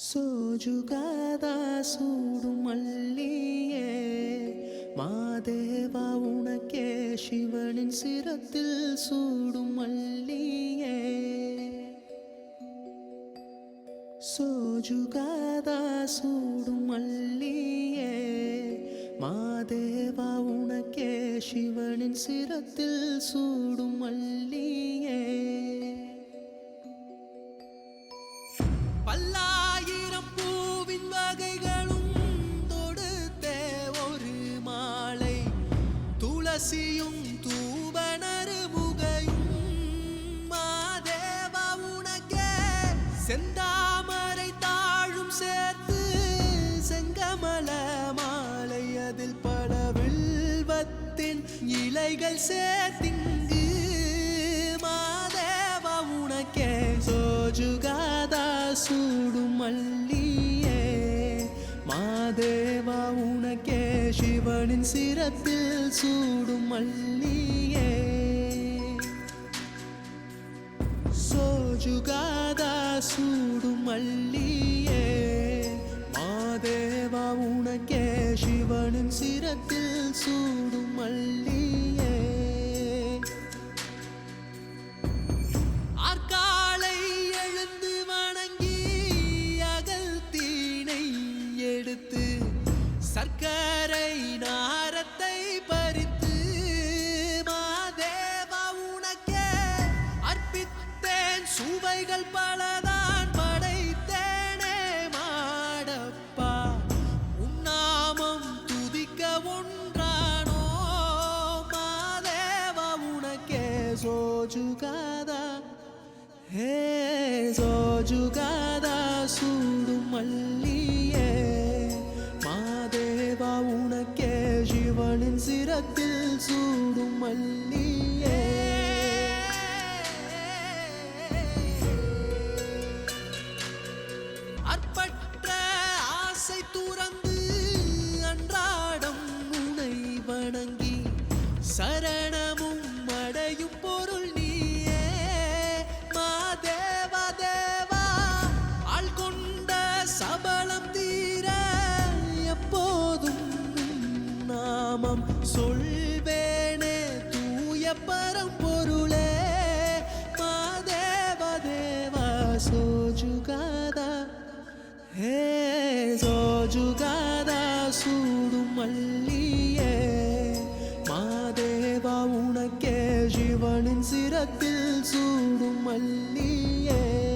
ಸೋಜುಗಾದ ಸೂಡು மல்லியே மாதேவா உனக்கே சிவனின் சிரத்தில் சூடும் மல்லியே சோஜுகாதா சூடும் மல்லியே மாதேவா உனக்கே சிவனின் சிரத்தில் சூடும் மல்லியே துளசியும் தூபனரு முகையும் மாதேவ உனக்கே செந்தாமரை தாழும் சேர்த்து செங்கமல மாலை அதில் பல வில்வத்தின் இலைகள் சேர்த்தின் சிவனின் சிரத்தில் சூடும் மல்லியே சோஜுகாதா சூடும் மல்லியே மாதேவா உனக்கே சிவனின் சிரத்தில் சூடும் மல்லியே ஆர்காலை எழுந்து வணங்கி அகல் தீனை எடுத்து சர்க்கரை நாரத்தை பறித்து மாதேவா உனக்கே அர்ப்பித்தேன். சுவைகள் பலதான் படைத்தேனே மாடப்பா. உன்னாமம் துதிக்க ஒன்றானோ மாதேவா உனக்கே சோஜுகாதா. ஹே சோஜுகாதா சூடும் மல்லியே. அவளின் சிரத்தில் சூடும் மல்லியே. அற்பற்ற ஆசை துறந்து அன்றாடம் உனை வணங்கி சரணமும் நாமம் சொல்வேனே தூய பரம்பொருளே. மாதேவ தேவா சோஜுகாதா. ஹே சோஜுகாதா சூடும் மல்லியே. மாதேவா உனக்கே சிவனின் சிரத்தில் சூடும் மல்லியே.